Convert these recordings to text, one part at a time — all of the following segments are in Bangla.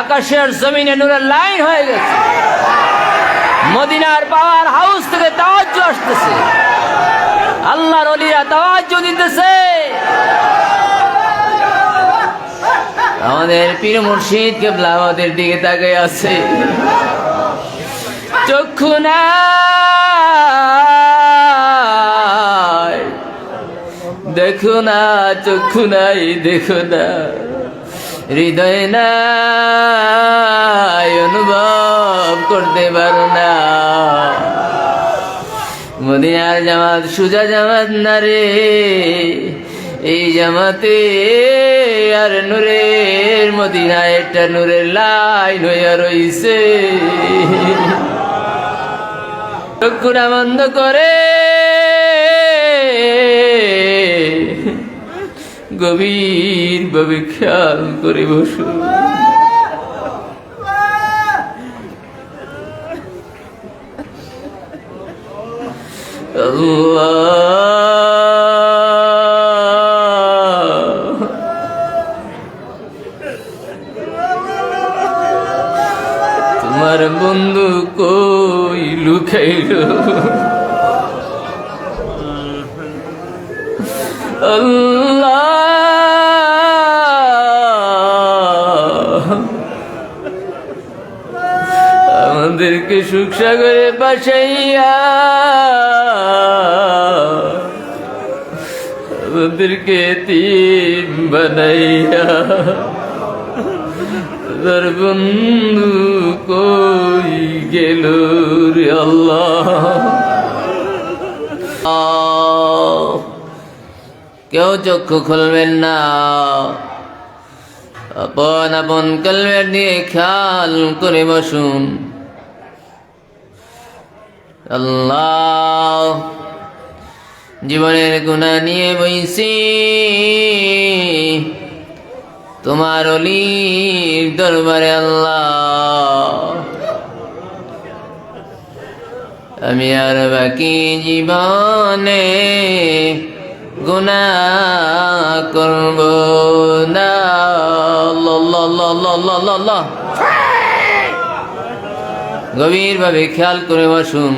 আকাশের জমিনে নূরের লাইন হয়ে গেছে। মদিনার পাওয়ার হাউস থেকে তাওয়াজ্জু আসতেছে। আল্লাহর অলিরা তাওয়াজ্জু দিতেছে। আমাদের পীর মুর্শিদ কেবলা আমাদের দিকে তাকে আছে। চক্ষু না দেখো না, চক্ষু নাই, দেখো না। হৃদয় নাই অনুভব করতে পারো না। মদিনার জামাত, সুজা জামাত না রে। এই জামাতে আর নূরের মদিনা একটা নূরের লাইন হইয়া রইছে। চক্ষুটা বন্ধ করে গভীর ভাবে খেয়াল করে আল্লাহ। তোমার বন্ধু কই লুকাইল? আল্লাহ। সুখ সাগরে বাসাইয়া আমাদেরকে তিন বানাইয়া তোর বন্ধু কই গেল রে আল্লাহ? কেউ চক্ষু খুলবেন না। আপন আপন কলমের দিয়ে খেয়াল করে বসুন। আল্লাহ। জীবনের গুণা নিয়ে বইছি। তোমার অলির দরবারে আল্লাহ। আমি আর বাকি জীবনে গুণা করব না। গভীর ভাবে খেয়াল করে বসুন।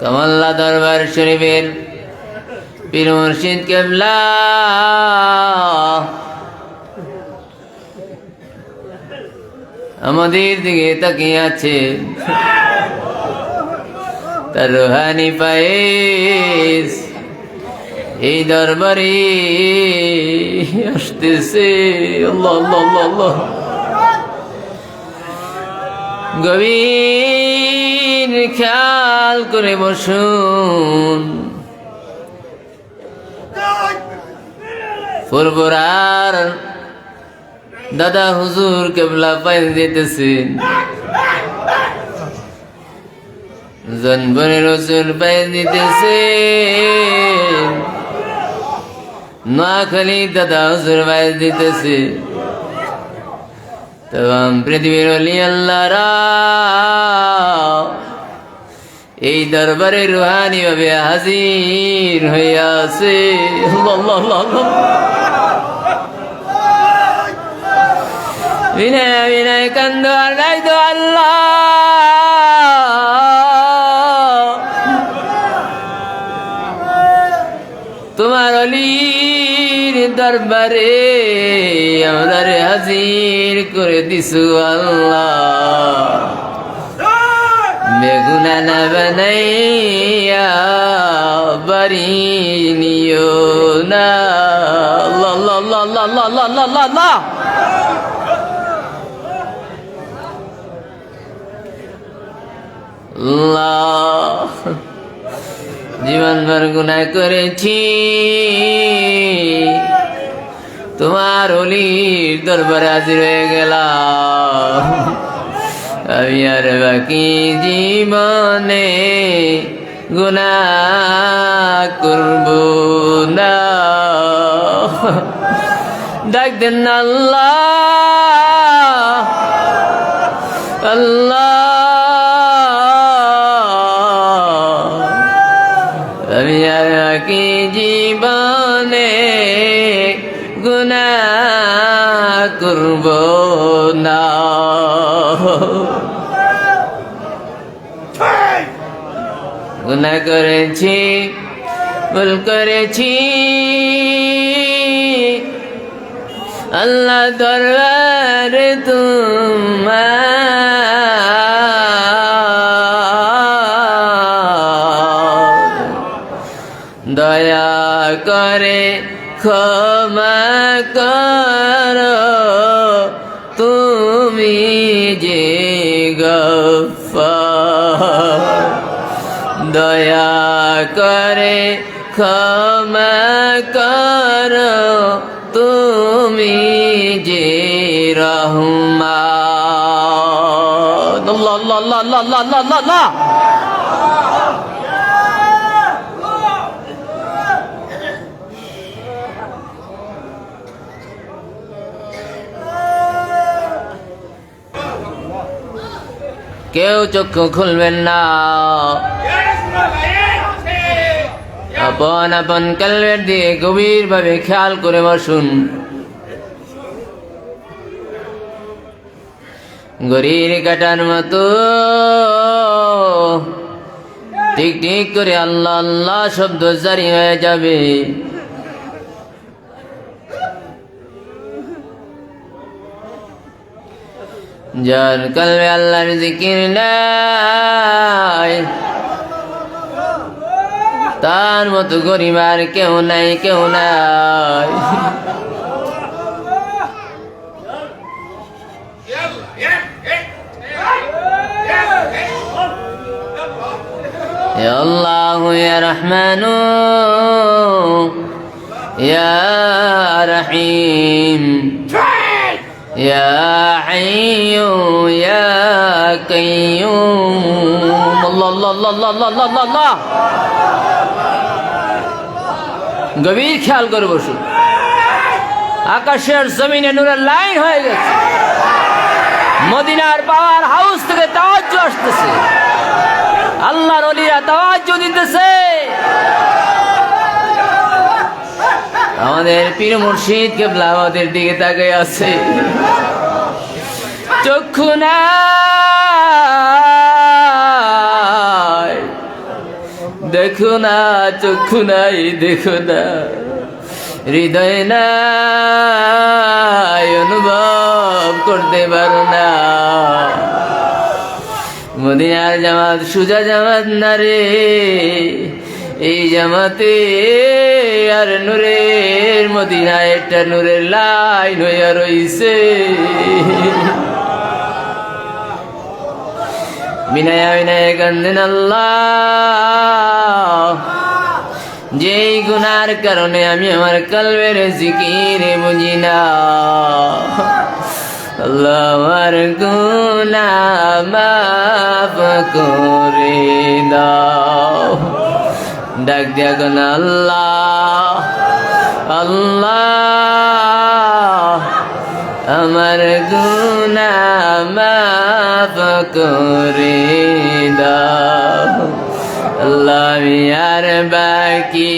কামাল্লা দরবার শরীফের পীর মুর্শিদ কেবলা। আমাদের দিকে তাকিয়ে আছে। তার রোহানি পায়েস। এই দরবারে আসতেছে। গভীর খেয়াল করে বসুন। ফুরবুরার দাদা হুজুর কেবলা পাইন দিতেছেন জনবনের হুজুর পাইন দিতেছেন নোয়াখালী দাদা হুজুর পাইন দিতেছে। তমাম পৃথিবীর অলি আল্লাহরা, এই দরবারে রুহানি ভাবে হাজির আল্লাহ আল্লাহ বিনয় বিনয়, কান্দ আল্লাহ। দরবারে আমরা হাজির করে দিছু আল্লাহ। বেগুনা না বানাইয়া বাড়ি নিও না। জীবন জীবনভর গুনা করেছি। তোমার অলির দরবারে হাজির হয়ে গেলাম। আমি আর বাকি জীবনে গুণা করব না। ডাক আল্লাহ আল্লাহ। আমি আর কি জীবনে না। করেছি ভুল করেছি। আল্লাহ দরবার তোমার। দয়া করে ক্ষমা কর। দয়া করে ক্ষমা কর তুমি যে রহমা কেউ চক্ষু খুলবেন না। আপন আপন কালবের দিয়ে গভীর ভাবে খেয়াল করে বসুন। গরির কাটার মতো ঠিক ঠিক করে আল্লাহ আল্লাহ শব্দ জারি হয়ে যাবে। যার কালবে আল্লাহর জিকির নাই তার মতো আর কেউ নাই কেউ নাই। يا الله يا رحمن يا رحيم يا حي يا قيوم الله الله الله الله الله الله, الله, الله গভীর খেয়াল করে বসুন। আকাশের জমিনে নূরের লাইন হয়ে গেছে। মদিনার পাওয়ার হাউস থেকে তাওয়াজ্জু আসতেছে। আল্লাহর অলিরা তাওয়াজ্জু দিতেছে। আমাদের পীর মুর্শিদ কেবলা আমাদের দিকে তাকিয়ে আছে। চক্ষু নাই দেখো না চক্ষু নাই দেখো না হৃদয় নাই অনুভব করতে পারো না। মদিনার জামাত, সুজা জামাত না রে। এই জামাতে আর নূরের মদিনায় একটা নূরের লাইন হইয়া রইছে। বিনয় বিনয় কান্দেন আল্লাহ। যেই গুনার কারণে আমি আমার কলবের জিকির বুঝি না। আল্লাহ আমার গুনা মাফ করে দাও। ডাক দিয়া গন আল্লাহ আল্লাহ, আমার গুনা মাফ করে দাও। আর বাকি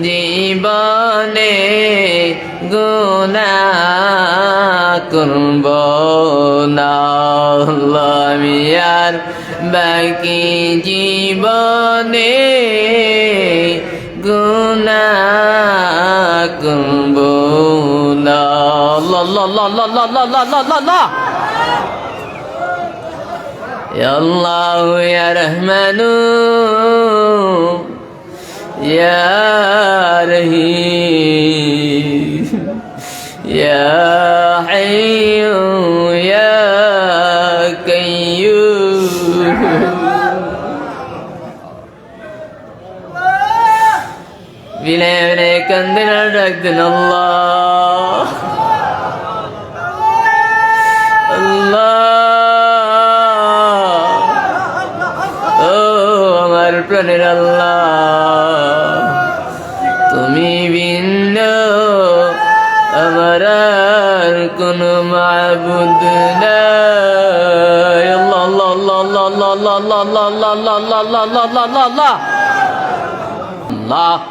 জীবনে গুনা করব না। আর বাকি জীবনে গুনা করব না। يا الله يا رحمن يا رحيم يا حي يا قيوم. விளையவனை கந்து நடக்குது الله প্রাণের আল্লাহ তুমি ভিন্ন আমার আর কোন মাবুদ আল্লাহ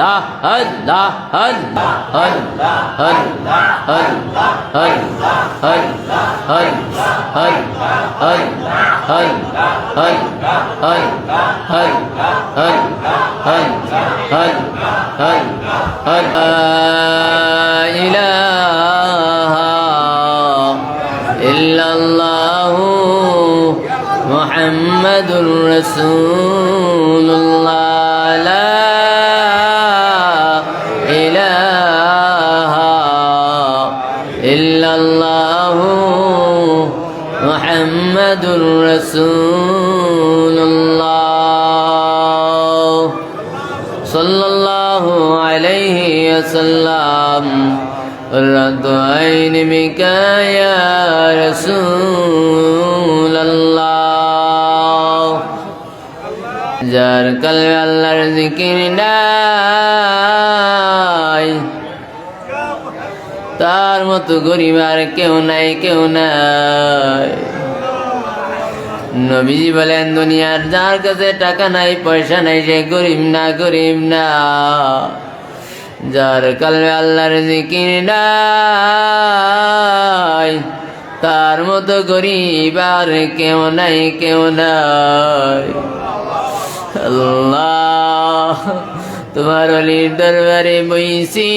الله الله الله الله الله الله الله الله محمد رسول الله محمد رسول الله صلى الله عليه وسلم رد عين بك يا رسول الله যার কলবে আল্লাহর জিকির নাই তার মতো গরিব আর কেউ নাই কেউ নাই নবীজি বলেন, দুনিয়ার যার কাছে টাকা নাই, পয়সা নাই, সে গরিব না গরিব না। যার কালবে আল্লাহর জিকির নাই, তার মতো গরিব আর কেউ নাই কেউ নাই। আল্লাহ, তোমার অলির দরবারে বইছি।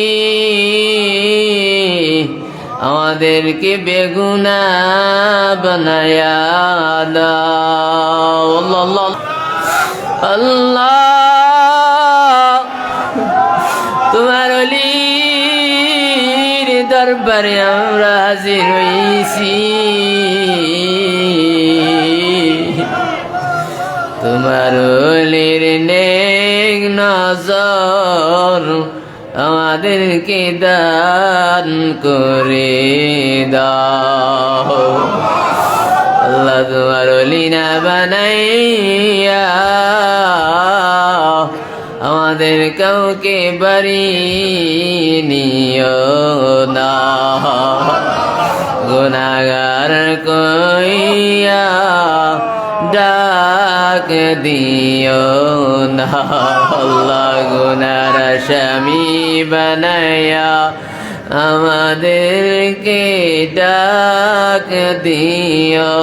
আমাদেরকে বেগুনা বানায়া দাও। তোমার দরবারে আমরা হাজির হইছি। তোমার অলির নজর আমাদেরকে দান করে দাও। আল্লাহ তোমার অলিনা বানাইয়া আমাদের কাউকে বাড়ি নিও না। গুনাগার কইয়া না। আল্লাহ গুনার স্বামী ডাক দিও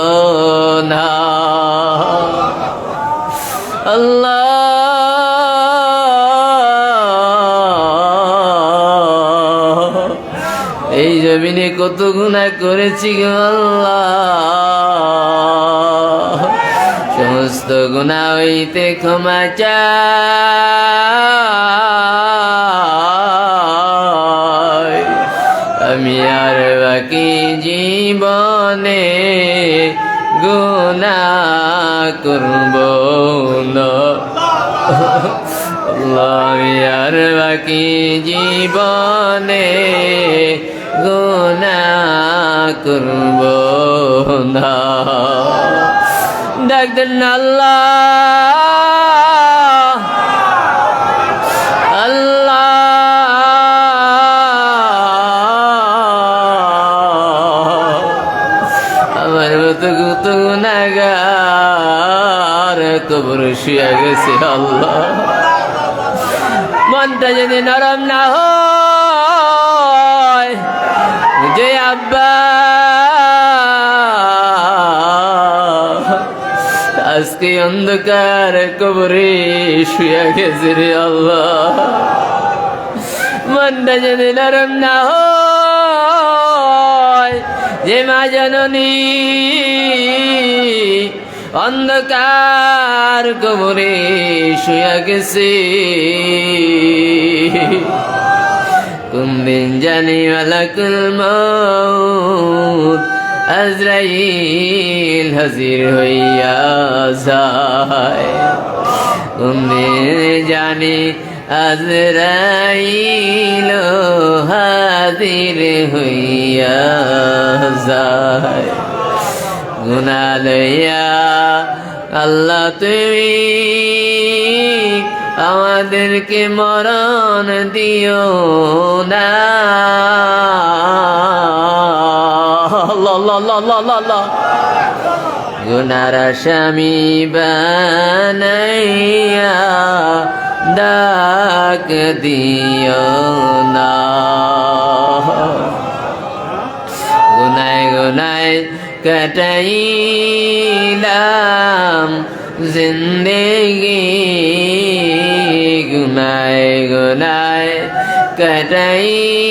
এই জমিনে কত গুণা করেছি আল্লাহ। সমস্ত গুণা হইতে ক্ষমা চাই। আমি আর বাকি জীবনে গুণা করব আমি আর বাকি জীবনে গুণা করব না। ডাকতেন আল্লাহ। আল্লাহ। আমার মতো গুত গুনাগার কবর শুয়ে গেছে আল্লাহ। মনটা যদি নরম না হয় আজকে অন্ধকার কবরে শুয়ে গেছে রে আল্লাহ। মনটা যদি নরম না হয়, যে মা জননী অন্ধকার কবরে শুয়ে গেছে। কুমদিন জানি মালাকুল মৌত আজরাইল হাজির হইয়া যায়। কুমদিন জানি আজরাইল হাজির হইয়া যায়। গুনা লইয়া আল্লাহ তুমি আমাদেরকে মরণ দিও না। আল্লাহ, আল্লাহ, দিও না। গুনায় কটাইলাম জিন্দেগি। গুনায় গুনায় কটাইলাম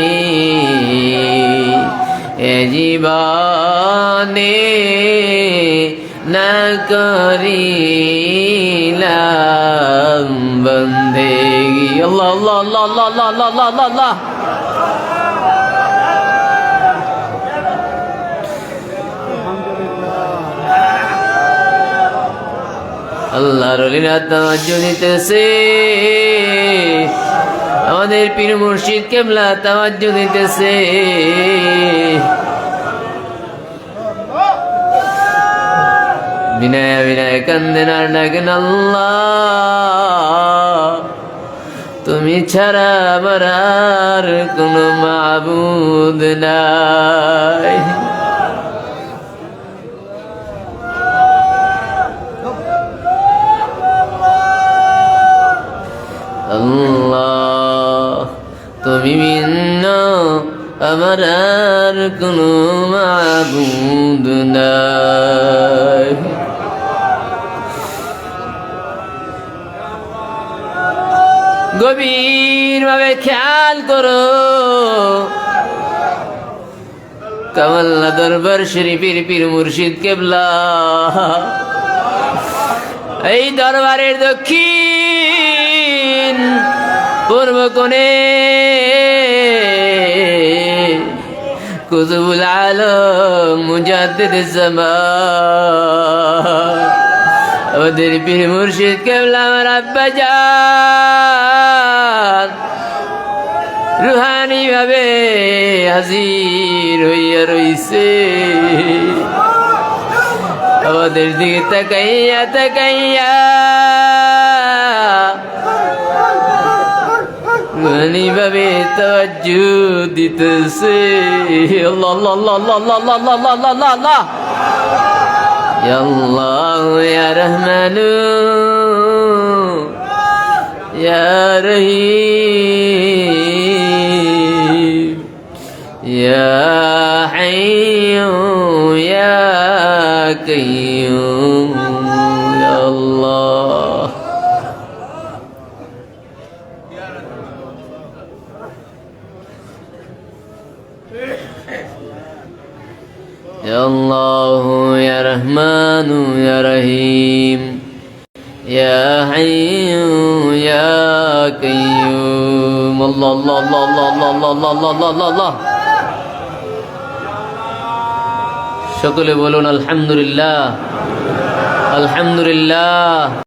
জিন্দেগি এ জীবনে না করিলাম বন্দেগি আল্লাহ আল্লাহ আল্লাহ আল্লাহ আল্লাহ আমাদের পীর মুর্শিদ কেবলা তামাজ্জু দিতেছে। বিনয় বিনয় কান্দেন আর ডাকেন, আল্লাহ, তুমি ছাড়া আমার আর কোনো মাবুদ নাই। আল্লাহ। তুমি ভিন্ন, আমার আর কোনো মাবুদ নাই। গভীর ভাবে খেয়াল করো, কামাল্লা দরবার শ্রী শরীফের পীর মুর্শিদ কেবলা। এই দরবারের দক্ষিণ পূর্ব কোণে কুতুবুল আলম মুজাদ্দিদ আমাদের পীর মুর্শিদ কেবলা আমার রুহানি ভাবে হাজির হইয়া রইছে। আমাদের দিকে তাকাইয়া তাকাইয়া এইভাবে তাজ্জু দিতেছে রহমানু রহিম হাইয়ু কয়ু রহমান রহিম সকলে বলুন আলহামদুলিল্লাহ আলহামদুলিল্লাহ